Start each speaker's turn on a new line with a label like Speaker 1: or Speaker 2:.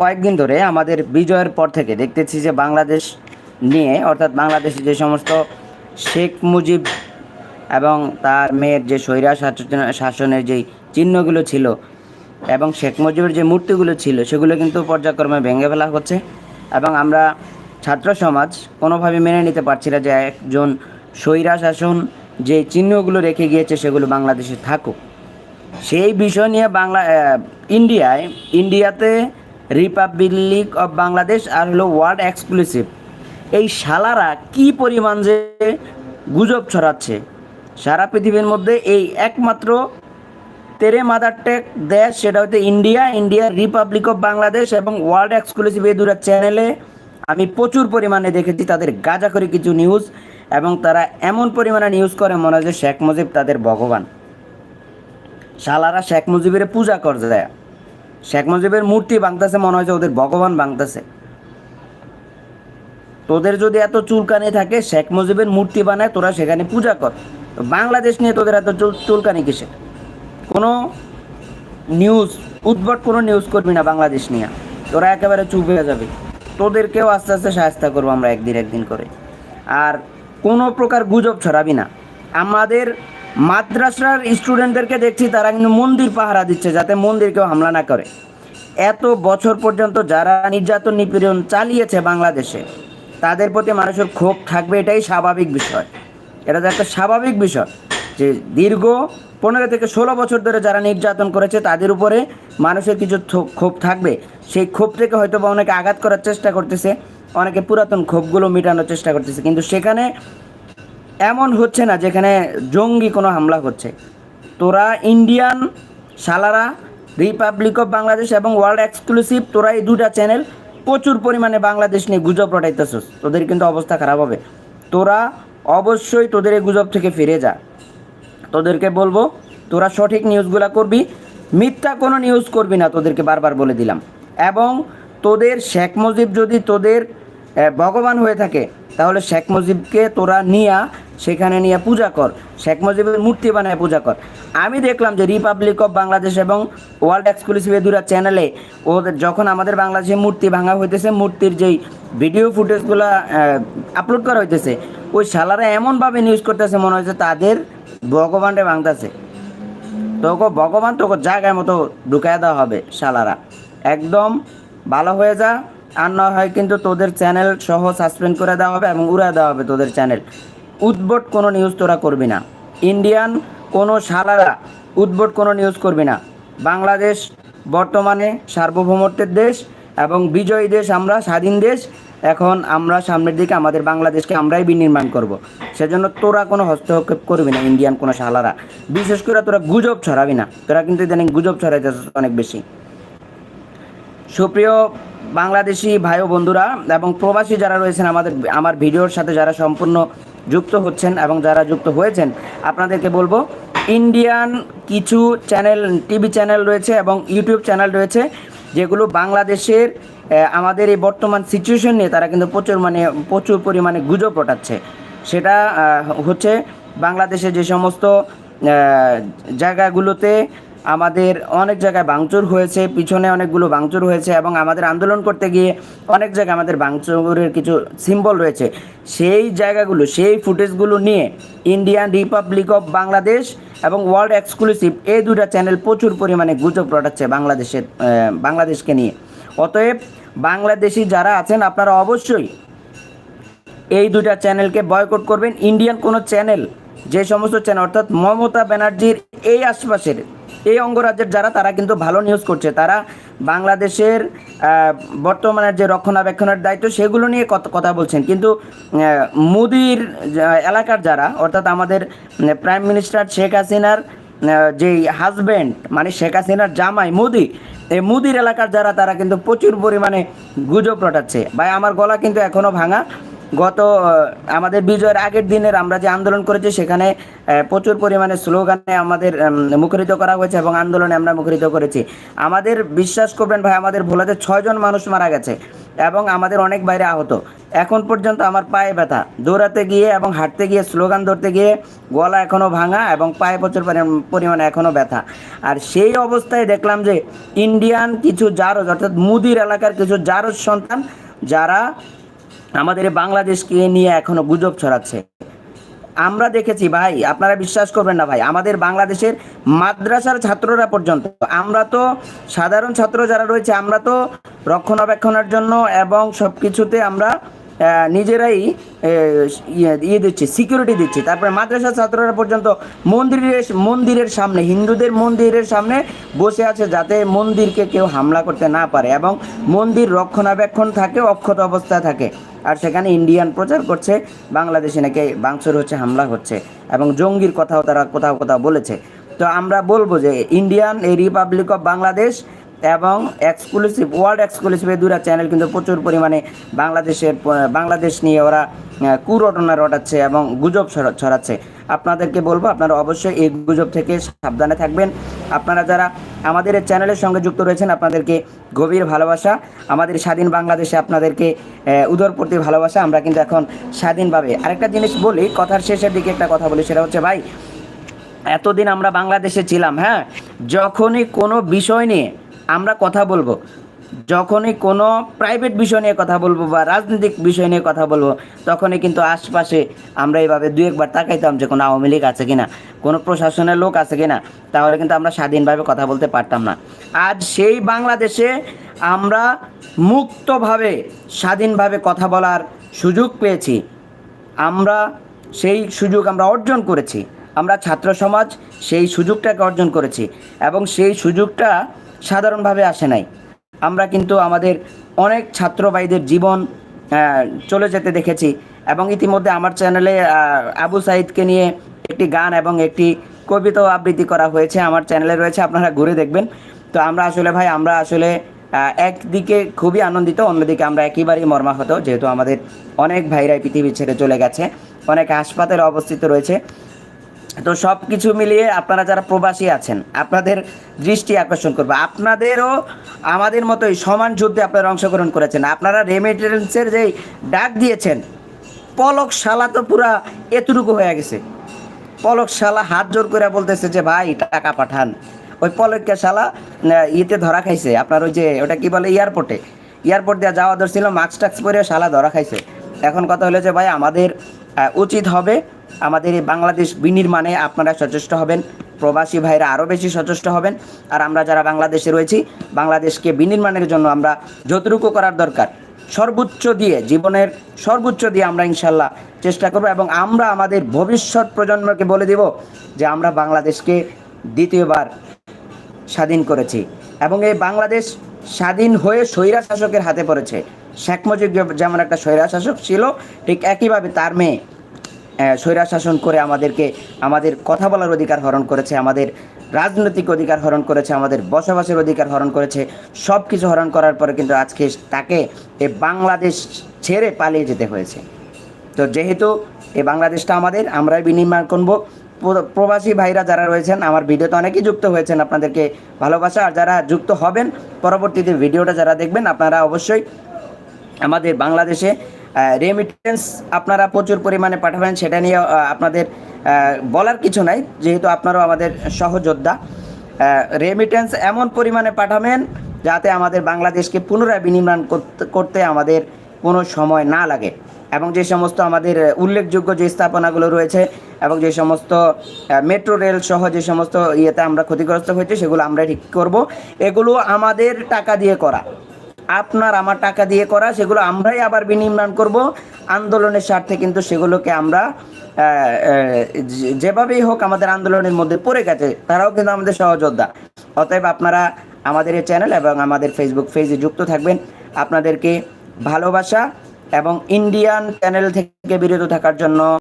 Speaker 1: কয়েকদিন ধরে আমাদের বিজয়ের পর থেকে দেখতেছি যে বাংলাদেশ নিয়ে, অর্থাৎ বাংলাদেশে যে সমস্ত শেখ মুজিব এবং তার মেয়ের যে স্বৈরা শাসনের যে চিহ্নগুলো ছিল এবং শেখ মুজিবের যে মূর্তিগুলো ছিল, সেগুলো কিন্তু পর্যায়ক্রমে ভেঙে ফেলা হচ্ছে এবং আমরা ছাত্র সমাজ কোনোভাবে মেনে নিতে পারছি না যে একজন স্বৈরা শাসন যে চিহ্নগুলো রেখে গিয়েছে সেগুলো বাংলাদেশে থাকুক। সেই বিষয় নিয়ে বাংলা ইন্ডিয়ায় ইন্ডিয়াতে রিপাবলিক অফ বাংলাদেশ আর হলো ওয়ার্ল্ড এক্সক্লুসিভ এই শালারা কি পরিমাণ যে গুজব ছড়াচ্ছে। সারা পৃথিবীর মধ্যে এই একমাত্র তেরে মাদার টেক দেশ, সেটা হচ্ছে India India republic of Bangladesh এবং ওয়ার্ল্ড এক্সক্লুসিভ এই দুটো চ্যানেলে আমি প্রচুর পরিমাণে দেখেছি তাদের গাজা করে কিছু নিউজ এবং তারা এমন পরিমাণে নিউজ করে মনে হয় যে শেখ মুজিব তাদের ভগবান। শালারা শেখ মুজিবের পূজা করে দেয় শেখ মুজিবের মূর্তি ভাঙতেছে, মনে হয় যে ওদের ভগবান ভাঙতেছে। তোদের যদি এত চুলকানি থাকে, শেখ মুজিবের মূর্তি বানায়, তোরা সেখানে পূজা কর। বাংলাদেশ নিয়ে তোদের এত চুল চুলকানি কিসে কোনো নিউজ উদ্ভট কোনো নিউজ করবি না বাংলাদেশ নিয়ে। তোরা একেবারে চুপ হয়ে যাবে। তোদেরকেও আস্তে আস্তে সাহায্য করব আমরা একদিন একদিন করে। আর কোনো প্রকার গুজব ছড়াবি না। আমাদের মাদ্রাসার স্টুডেন্টদেরকে দেখছি, তারা কিন্তু মন্দির পাহারা দিচ্ছে যাতে মন্দির কেউ হামলা না করে। এত বছর পর্যন্ত যারা নির্যাতন নিপীড়ন চালিয়েছে বাংলাদেশে, তাদের প্রতি মানুষের ক্ষোভ থাকবে, এটাই স্বাভাবিক বিষয়। এটা একটা স্বাভাবিক বিষয় যে দীর্ঘ পনেরো থেকে ষোলো বছর ধরে যারা নির্যাতন করেছে, তাদের উপরে মানুষের কিছু ক্ষোভ থাকবে। সেই ক্ষোভ থেকে হয়তো বা অনেকে আঘাত করার চেষ্টা করতেছে, অনেকে পুরাতন ক্ষোভগুলো মেটানোর চেষ্টা করতেছে। কিন্তু সেখানে এমন হচ্ছে না যেখানে জঙ্গি কোনো হামলা হচ্ছে। তোরা ইন্ডিয়ান সালারা রিপাবলিক অফ বাংলাদেশ এবং ওয়ার্ল্ড এক্সক্লুসিভ তোরা এই দুটা চ্যানেল প্রচুর পরিমাণে বাংলাদেশ নিয়ে গুজব রটাইতেছস। তোদের কিন্তু অবস্থা খারাপ হবে। তোরা অবশ্যই তোদের এই গুজব থেকে ফিরে যা। তোদেরকে বলব, তোরা সঠিক নিউজগুলো করবি, মিথ্যা কোনো নিউজ করবি না, তোদেরকে বারবার বলে দিলাম। এবং তোদের শেখ মুজিব যদি তোদের ভগবান হয়ে থাকে, তাহলে শেখ মুজিবকে তোরা নিয়া সেখানে নিয়ে পূজা কর। শেখ মুজিবের মূর্তি বানায় পূজা কর। আমি দেখলাম যে রিপাবলিক অফ বাংলাদেশ এবং ওয়ার্ল্ড এক্সক্লুসিভ দুটা চ্যানেলে ওদের যখন আমাদের বাংলাদেশে মূর্তি ভাঙা হইতেছে, মূর্তির যেই ভিডিও ফুটেজগুলো আপলোড করা হইতেছে, ওই শালারা এমনভাবে নিউজ করতেছে, মনে হচ্ছে তাদের ভগবানরে ভাঙতেছে। তোকে ভগবান তোকে জায়গায় মতো ঢুকায় দেওয়া হবে শালারা। একদম ভালো হয়ে যা, আর না হয় কিন্তু তোদের চ্যানেল সহ সাসপেন্ড করে দেওয়া হবে এবং উড়ায় দেওয়া হবে তোদের চ্যানেল উদ্ভট কোনো নিউজ তোরা করবি না। ইন্ডিয়ান কোনো শালারা উদ্ভট কোনো নিউজ করবি না। বাংলাদেশ বর্তমানে সার্বভৌমত্বের দেশ এবং বিজয়ী দেশ আমরা, স্বাধীন দেশ। এখন আমরা সামনের দিকে আমাদের বাংলাদেশকে আমরাই বিনির্মাণ করব। সেজন্য তোরা কোনো হস্তক্ষেপ করবি না ইন্ডিয়ান কোনো শালারা। বিশেষ করে তোরা গুজব ছড়াবি না। তোরা কিন্তু ইদানিং গুজব ছড়াইতেছ অনেক বেশি। সুপ্রিয় বাংলাদেশি ভাই বন্ধুরা এবং প্রবাসী যারা রয়েছেন আমাদের, আমার ভিডিওর সাথে যারা সম্পূর্ণ যুক্ত হচ্ছেন এবং যারা যুক্ত হয়েছেন, আপনাদেরকে বলব ইন্ডিয়ান কিছু চ্যানেল টিভি চ্যানেল রয়েছে এবং ইউটিউব চ্যানেল রয়েছে, যেগুলো বাংলাদেশের আমাদের এই বর্তমান সিচুয়েশন নিয়ে তারা কিন্তু প্রচুর মানে প্রচুর পরিমাণে গুজব রটাচ্ছে। সেটা হচ্ছে বাংলাদেশে যে সমস্ত জায়গাগুলোতে আমাদের অনেক জায়গায় ভাঙচুর হয়েছে, পিছনে অনেকগুলো ভাঙচুর হয়েছে এবং আমাদের আন্দোলন করতে গিয়ে অনেক জায়গায় আমাদের ভাঙচুরের কিছু সিম্বল রয়েছে। সেই জায়গাগুলো, সেই ফুটেজগুলো নিয়ে ইন্ডিয়ান রিপাবলিক অফ বাংলাদেশ এবং ওয়ার্ল্ড এক্সক্লুসিভ এই দুটা চ্যানেল প্রচুর পরিমাণে গুজব রটাচ্ছে বাংলাদেশের বাংলাদেশকে নিয়ে। অতএব বাংলাদেশি যারা আছেন, আপনারা অবশ্যই এই দুটা চ্যানেলকে বয়কট করবেন। ইন্ডিয়ান কোনো চ্যানেল যে সমস্ত চ্যানেল অর্থাৎ মমতা ব্যানার্জির এই আশপাশের এই অঙ্গরাজ্যের যারা, তারা কিন্তু ভালো নিউজ করছে। তারা বাংলাদেশের বর্তমানের যে রক্ষণাবেক্ষণের দায়িত্ব, সেগুলো নিয়ে কথা বলছেন। কিন্তু মোদির এলাকার যারা, অর্থাৎ আমাদের প্রাইম মিনিস্টার শেখ হাসিনার যেই হাজব্যান্ড মানে শেখ হাসিনার জামাই মোদি, এই মুদির এলাকার যারা, তারা কিন্তু প্রচুর পরিমাণে গুজব রটাচ্ছে। ভাই, আমার গলা কিন্তু এখনও ভাঙা। গত আমাদের বিজয়ের আগের দিনের আমরা যে আন্দোলন করেছি, সেখানে প্রচুর পরিমাণে স্লোগানে আমাদের মুখরিত করা হয়েছে এবং আন্দোলনে আমরা মুখরিত করেছি। আমাদের বিশ্বাস করবেন ভাই, আমাদের ভোলাতে ছয়জন মানুষ মারা গেছে এবং আমাদের অনেক বাইরে আহত। এখন পর্যন্ত আমার পায়ে ব্যথা। দৌড়াতে গিয়ে এবং হাঁটতে গিয়ে, স্লোগান ধরতে গিয়ে গলা এখনও ভাঙা এবং পায়ে প্রচুর পরিমাণে এখনও ব্যথা। আর সেই অবস্থায় দেখলাম যে, ইন্ডিয়ান কিছু জারজ, অর্থাৎ মুদির এলাকার কিছু জারজ সন্তান, যারা আমাদের বাংলাদেশকে নিয়ে এখনও গুজব ছড়াচ্ছে। আমরা দেখেছি ভাই, আপনারা বিশ্বাস করবেন না ভাই, আমাদের বাংলাদেশের মাদ্রাসার ছাত্ররা পর্যন্ত, আমরা তো সাধারণ ছাত্র যারা রয়েছে, আমরা তো রক্ষণাবেক্ষণের জন্য এবং সব কিছুতে আমরা নিজেরাই ইয়ে ইয়ে দিচ্ছি সিকিউরিটি দিচ্ছি। তারপরে মাদ্রাসার ছাত্ররা পর্যন্ত মন্দিরের মন্দিরের সামনে, হিন্দুদের মন্দিরের সামনে বসে আছে যাতে মন্দিরকে কেউ হামলা করতে না পারে এবং মন্দির রক্ষণাবেক্ষণ থাকে, অক্ষত অবস্থায় থাকে। আর সেখানে ইন্ডিয়ান প্রচার করছে, বাংলাদেশে নাকি বাংসুর হচ্ছে, হামলা হচ্ছে এবং জঙ্গির কথাও তারা কোথাও কোথাও বলেছে। তো আমরা বলব যে ইন্ডিয়ান এই রিপাবলিক অফ বাংলাদেশ এবং এক্সক্লুসিভ ওয়ার্ল্ড এক্সক্লুসিভ এই দুটা চ্যানেল কিন্তু প্রচুর পরিমাণে বাংলাদেশের, বাংলাদেশ নিয়ে ওরা কুরটনা রটাচ্ছে এবং গুজব ছড়াচ্ছে। আপনাদেরকে বলব, আপনারা অবশ্যই এই গুজব থেকে সাবধানে থাকবেন। আপনারা যারা আমাদের চ্যানেলের সঙ্গে যুক্ত রয়েছেন আপনাদেরকে গভীর ভালোবাসা, আমাদের স্বাধীন বাংলাদেশে আপনাদেরকে উদর প্রতি ভালোবাসা। আমরা কিন্তু এখন স্বাধীনভাবে আরেকটা জিনিস বলি, কথার শেষের দিকে একটা কথা বলি, সেটা হচ্ছে, ভাই, এতদিন আমরা বাংলাদেশে ছিলাম হ্যাঁ? যখনই কোনো বিষয় নিয়ে আমরা কথা বলব যখনই কোনো প্রাইভেট বিষয় নিয়ে কথা বলব বা রাজনৈতিক বিষয় নিয়ে কথা বলব, তখনই কিন্তু আশপাশে আমরা এইভাবে দু একবার তাকাইতাম যে কোনো আওয়ামী লীগ আছে কিনা, কোনো প্রশাসনের লোক আছে কিনা, তাহলে কিন্তু আমরা স্বাধীনভাবে কথা বলতে পারতাম না। আজ সেই বাংলাদেশে আমরা মুক্তভাবে, স্বাধীনভাবে কথা বলার সুযোগ পেয়েছি। আমরা সেই সুযোগ আমরা অর্জন করেছি। আমরা ছাত্র সমাজ সেই সুযোগটাকে অর্জন করেছি এবং সেই সুযোগটা সাধারণভাবে আসে নাই। আমরা কিন্তু আমাদের অনেক ছাত্র ভাইদের জীবন চলে যেতে দেখেছি এবং ইতিমধ্যে আমার চ্যানেলে আবু সাইদকে নিয়ে একটি গান এবং একটি কবিতাও আবৃত্তি করা হয়েছে আমার চ্যানেলে রয়েছে, আপনারা ঘুরে দেখবেন। তো আমরা আসলে ভাই, আমরা আসলে একদিকে খুবই আনন্দিত, অন্যদিকে আমরা একেবারেই মর্মাহত, যেহেতু আমাদের অনেক ভাইরাই পৃথিবী ছেড়ে চলে গেছে, অনেক হাসপাতালে অবস্থিত রয়েছে। তো সব কিছু মিলিয়ে আপনারা যারা প্রবাসী আছেন, আপনাদের দৃষ্টি আকর্ষণ করবে। আপনাদেরও আমাদের মতোই সমান যুদ্ধে আপনারা অংশগ্রহণ করেছেন। আপনারা রেমিটেন্সের যেই ডাক দিয়েছেন পলক শালা তো পুরা এতটুকু হয়ে গেছে। পলক শালা হাত জোর করে বলতেছে যে, ভাই, টাকা পাঠান। ওই পলককে শালা ইয়েতে ধরা খাইছে। আপনার ওই যে, ওটা কি বলে এয়ারপোর্টে এয়ারপোর্ট দিয়ে যাওয়া ধরছিল মাস্ক টাক্স পরে শালা ধরা খাইছে। এখন কথা হলো যে, ভাই, আমাদের উচিত হবে। আমাদের এই বাংলাদেশ বিনির্মাণে আপনারা সচেষ্ট হবেন, প্রবাসী ভাইরা আরও বেশি সচেষ্ট হবেন। আর আমরা যারা বাংলাদেশে রয়েছি, বাংলাদেশকে বিনির্মাণের জন্য আমরা যতটুকু করার দরকার, সর্বোচ্চ দিয়ে, জীবনের সর্বোচ্চ দিয়ে আমরা ইনশাল্লাহ চেষ্টা করব এবং আমরা আমাদের ভবিষ্যৎ প্রজন্মকে বলে দেব যে আমরা বাংলাদেশকে দ্বিতীয়বার স্বাধীন করেছি এবং এই বাংলাদেশ স্বাধীন হয়ে স্বৈরা শাসকের হাতে পড়েছে। শেখ মুজিব যেমন একটা স্বৈরা শাসক ছিল, ঠিক একইভাবে তার মেয়ে স্বৈরা শাসন করে আমাদেরকে, আমাদের কথা বলার অধিকার হরণ করেছে, আমাদের রাজনৈতিক অধিকার হরণ করেছে, আমাদের বসবাসের অধিকার হরণ করেছে সব কিছু হরণ করার পরে কিন্তু আজকে তাকে এ বাংলাদেশ ছেড়ে পালিয়ে যেতে হয়েছে। তো যেহেতু এই বাংলাদেশটা আমাদের, আমরাই বিনির্মাণ করব। প্রবাসী ভাইরা যারা রয়েছেন, আমার ভিডিওতে অনেকেই যুক্ত হয়েছেন, আপনাদেরকে ভালোবাসা, আর যারা যুক্ত হবেন, পরবর্তীতে ভিডিওটা যারা দেখবেন, আপনারা অবশ্যই আমাদের বাংলাদেশে রেমিটেন্স আপনারা প্রচুর পরিমাণে পাঠাবেন, সেটা নিয়ে আপনাদের বলার কিছু নাই। যেহেতু আপনারাও আমাদের সহযোদ্ধা রেমিটেন্স এমন পরিমাণে পাঠাবেন যাতে আমাদের বাংলাদেশকে পুনরায় বিনির্মাণ করতে আমাদের কোনো সময় না লাগে। এবং যে সমস্ত আমাদের উল্লেখযোগ্য যে স্থাপনাগুলো রয়েছে এবং যে সমস্ত মেট্রো রেল সহ যে সমস্ত ইয়েতে আমরা ক্ষতিগ্রস্ত হয়েছে, সেগুলো আমরা ঠিক করব। এগুলো আমাদের টাকা দিয়ে করা। আপনার আমার টাকা দিয়ে করা, সেগুলো আমরাই আবার বিনির্মাণ করব। আন্দোলনের স্বার্থে কিন্তু সেগুলোকে আমরা যেভাবেই হোক আমাদের আন্দোলনের মধ্যে পড়ে গেছে, তারাও কিন্তু আমাদের সহযোদ্ধা। অতএব আপনারা আমাদের এই চ্যানেল এবং আমাদের ফেসবুক পেজে যুক্ত থাকবেন। আপনাদেরকে ভালোবাসা এবং ইন্ডিয়ান চ্যানেল থেকে বিরত থাকার জন্য